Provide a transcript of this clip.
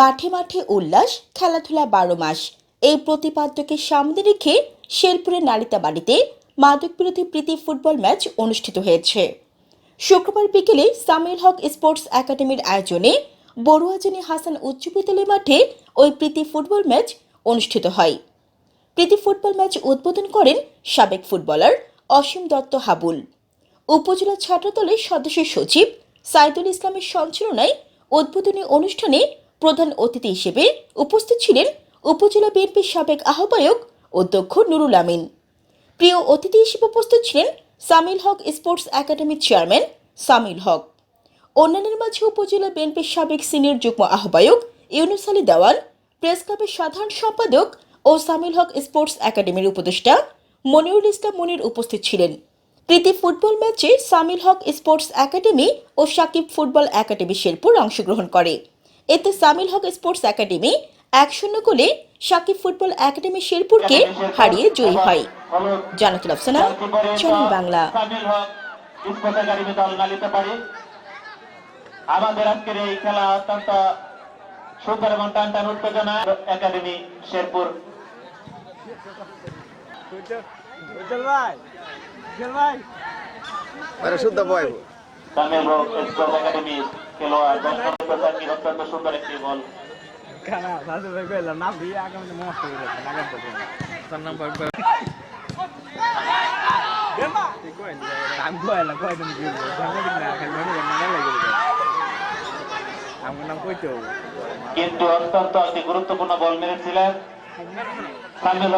মাঠে মাঠে উল্লাস, খেলাধুলা বারো মাস। এই প্রতিপাদ্যকে সামনে রেখে শেরপুরের নালিতা বাড়িতে মাদক বিরোধী প্রীতি ফুটবল ম্যাচ অনুষ্ঠিত হয়েছে। শুক্রবার বিকেলে সামিল হক স্পোর্টস একাডেমির আয়োজনে বড়ুয়াজনী হাসান উচ্চ বিদ্যালয় মাঠে ওই প্রীতি ফুটবল ম্যাচ অনুষ্ঠিত হয়। প্রীতি ফুটবল ম্যাচ উদ্বোধন করেন সাবেক ফুটবলার অসীম দত্ত হাবুল। উপজেলা ছাত্রদলের সদস্য সচিব সাইদুল ইসলামের সঞ্চালনায় উদ্বোধনী অনুষ্ঠানে প্রধান অতিথি হিসেবে উপস্থিত ছিলেন উপজেলা বিএনপির সাবেক আহ্বায়ক অধ্যক্ষ নুরুল আমিন। প্রিয় অতিথি হিসেবে উপস্থিত ছিলেন সামিল হক স্পোর্টস একাডেমির চেয়ারম্যান সামিল হক। অন্যান্যের মাঝে উপজেলা বিএনপির সাবেক সিনিয়র যুগ্ম আহ্বায়ক ইউনুস আলী দেওয়ান প্রেস ক্লাবের সাধারণ সম্পাদক ও সামিল হক স্পোর্টস একাডেমির উপদেষ্টা মনিরুল ইসলাম মনির উপস্থিত ছিলেন। প্রীতি ফুটবল ম্যাচে সামিল হক স্পোর্টস একাডেমি ও সাকিব ফুটবল একাডেমি শেরপুর অংশগ্রহণ করে। এতে সামিল হক স্পোর্টস একাডেমি এক শূন্য গোলে সাকিব ফুটবল একাডেমি শেরপুরকে হারিয়ে জয়ী হয়। Janatul Afsana channel Bangla. Samil Haque sports academy দল নালিতে পারি। আমাদের আজকের এই খেলা অত্যন্ত সুন্দর এবং টান টান উত্তেজনা একাডেমি শেরপুর। ভাই। ভাই শুদ্ধ বয়। সামিল হক স্পোর্টস একাডেমি খেলোয়াড় দর্শক অত্যন্ত সুন্দর একটি বল খানা সাসু ভাই কইলাম না দিয়ে আগামী মস্ত হয়ে যাচ্ছে নাগাম তো তার নাম্বার আমি কইলাম কয়দিন কি সাংবাদিক না খালি না লাগে আমার নাম কইতে কিন্তু অত্যন্ত একটি গুরুত্বপূর্ণ বল মেরেছিলেন সামিল